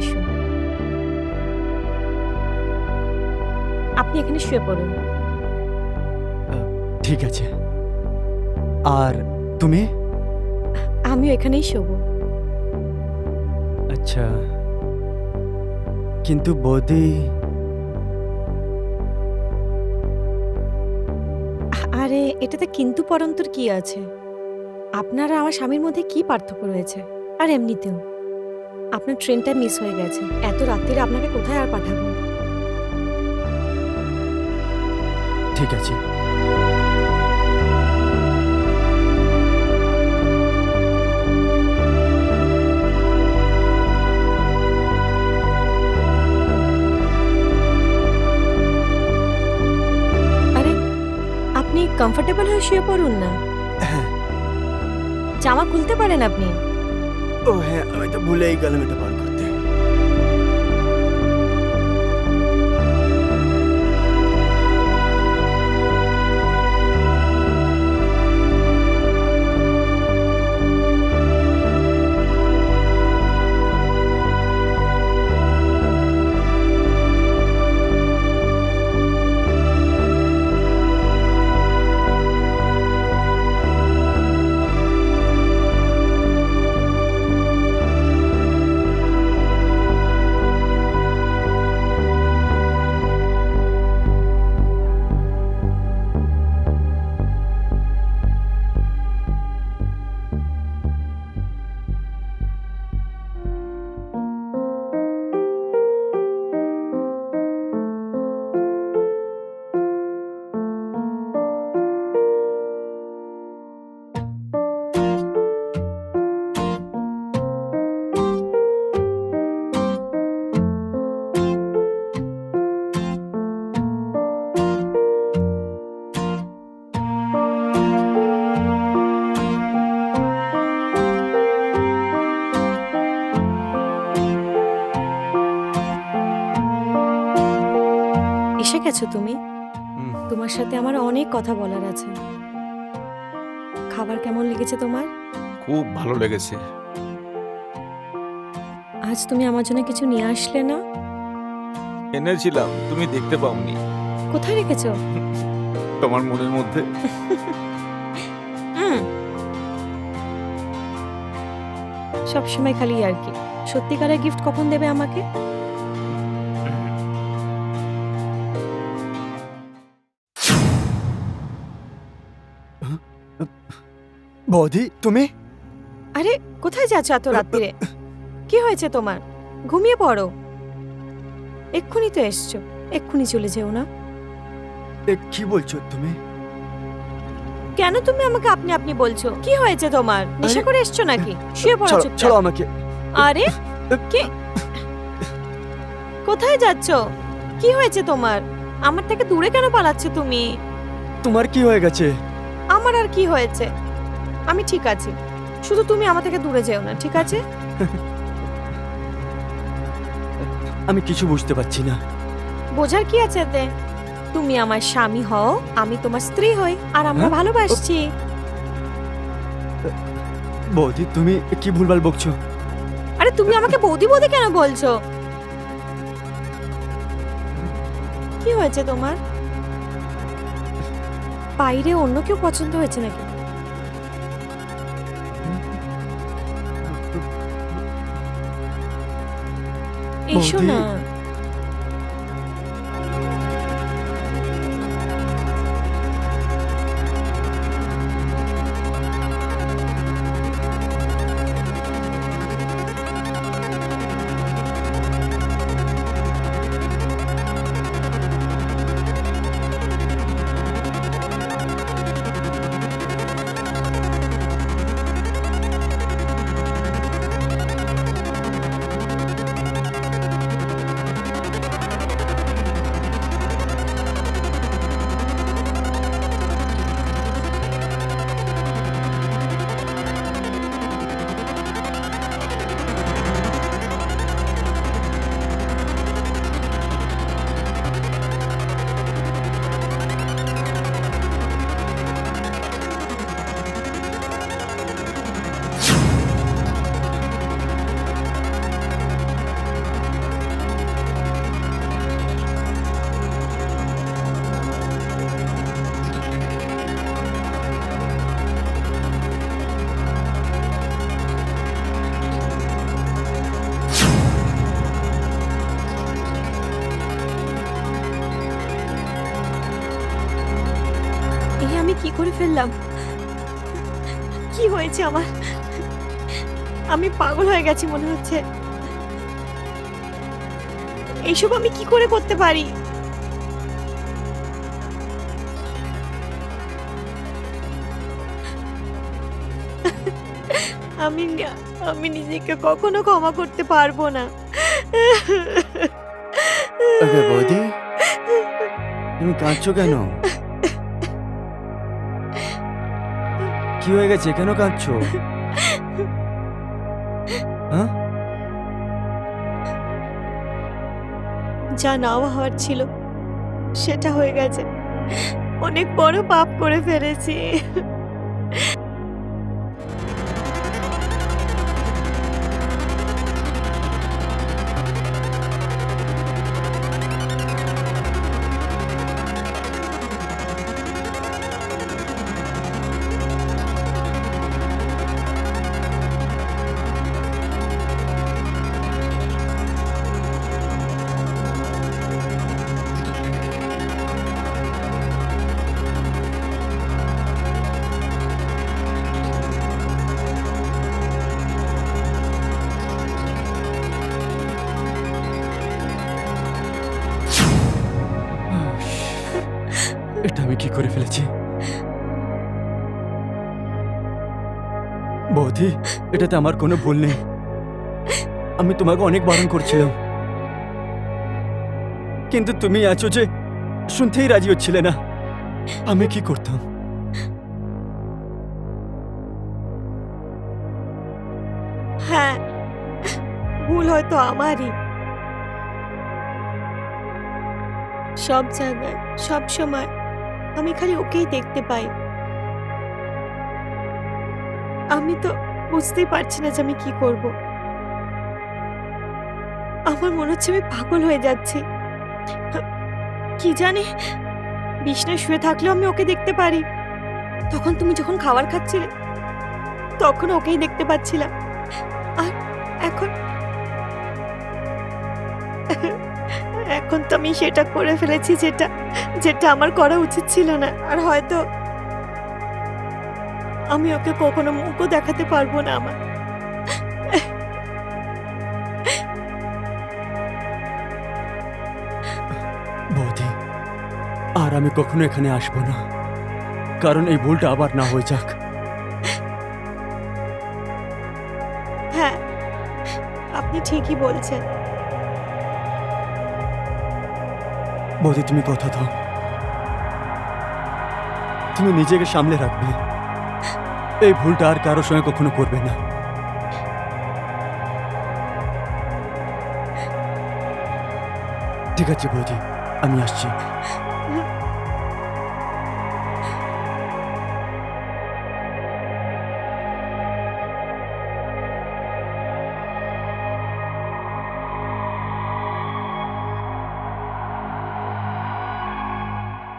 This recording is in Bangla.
আসুন। আপনি এখানে শুয়ে পড়ুন। ঠিক আছে। আর তুমি? আমিও এখানেই শোবো। আচ্ছা। কিন্তু বৌদি আরে এটাতে কিন্তু পরন্তর কি আছে? আপনার আর আমার স্বামীর মধ্যে কি পার্থক্য রয়েছে? আর এমনিতেও। আপনার ট্রেনটা মিস হয়ে গেছে। এত রাত্রিরে আপনাকে কোথায় আর পাঠাবো? ঠিক আছে। আরে আপনি কমফোর্টেবল হয়ে শুয়ে পড়ুন না। হ্যাঁ। জামা খুলতে পারেন আপনি। ও হ্যাঁ আমি তো ভুলেই গেলাম এটা বার গেছো তুমি? তোমার সাথে আমার অনেক কথা বলার আছে। খাবার কেমন লেগেছে তোমার? খুব ভালো লেগেছে। আজ তুমি আমার জন্য কিছু নিয়ে আসলে না? এনেছিলাম তুমি দেখতে পাওনি। কোথায় রেখেছো? তোমার মনের মধ্যে। সবসময় খালি আর কি। সত্যিকারের গিফট কখন দেবে আমাকে? বৌদি তুমি? আরে কোথায় যাচ্ছ এত রাত্রিরে কি হয়েছে তোমার? ঘুমিয়ে পড়ো। এক্ষুনি তো এসছো। এক্ষুনি চলে যেও না। এ, কি বলছো তুমি? কেন তুমি আমাকে আপনি আপনি বলছো? কি হয়েছে তোমার? নেশা করে এসছো নাকি? শুয়ে পড়ো ছাড়ো- চুপচাপ। ছাড়ো আমাকে। আরে কি? কোথায় যাচ্ছ? কি হয়েছে তোমার? আমার থেকে দূরে কেন পালাচ্ছ তুমি? তোমার কি হয়ে গেছে? আমার আর কি হয়েছে? আমি ঠিক আছি। শুধু তুমি আমার থেকে দূরে যেও না ঠিক আছে? আমি কিছু বুঝতে পারছি না। বোঝার কি আছে এতে? তুমি আমার স্বামী হও আমি তোমার স্ত্রী হই আর আমরা হ্যাঁ? ভালোবাসছি। বৌদি তুমি কি ভুলভাল বকছো? আরে তুমি আমাকে বৌদি বৌদি কেন বলছো? কি হয়েছে তোমার? বাইরে অন্য কেউ পছন্দ হয়েছে নাকি? এসো বৌদি। না করে ফেললাম? কি হয়েছে আমার? আমি পাগল হয়ে গেছি মনে হচ্ছে। এইসব আমি কি করে করতে পারি? আমি আমি নিজেকে কখনো ক্ষমা করতে পারব না। তুমি কাঁদছো কেন? কি হয়ে গেছে? কেন কাঁদছো? হ্যাঁ? যা নাও হওয়ার ছিল, সেটা হয়ে গেছে। অনেক বড় পাপ করে ফেলেছি। করে ফেলেছি। বৌদি, এটাতে আমার কোনো ভুল নেই। আমি তোমাকে অনেক বারণ করছিলাম। কিন্তু তুমি আছো যে শুনতেই রাজি হচ্ছিলে না। আমি কি করতাম? হ্যাঁ ভুল হয়তো আমারই। সব জায়গায়, সব সময় আমি খালি ওকেই দেখতে পাই। আমি তো বুঝতেই পারছি না যে আমি কি করব। আমার মনে হচ্ছে আমি পাগল হয়ে যাচ্ছি। কি জানি বিছনায় শুয়ে থাকলেও আমি ওকে দেখতে পারি। তখন তুমি যখন খাবার খাচ্ছিলে, তখন ওকেই দেখতে পাচ্ছিলাম। আর এখন এখন তো আমি সেটা করে ফেলেছি যেটা যেটা আমার করা উচিত ছিল না। আর হয়তো আমি ওকে কখনো মুখও দেখাতে পারব না আমার বৌদি আর আমি কখনো এখানে আসব না। কারণ এই ভুলটা আবার না হয়ে যাক। হ্যাঁ আপনি ঠিকই বলছেন। বৌদি, তুমি কথা দাও। তুমি নিজেকে সামলে রাখবে। এই ভুলটা আর কারও সঙ্গে কখনো করবে না। ঠিক আছে বৌদি, আমি আসছি।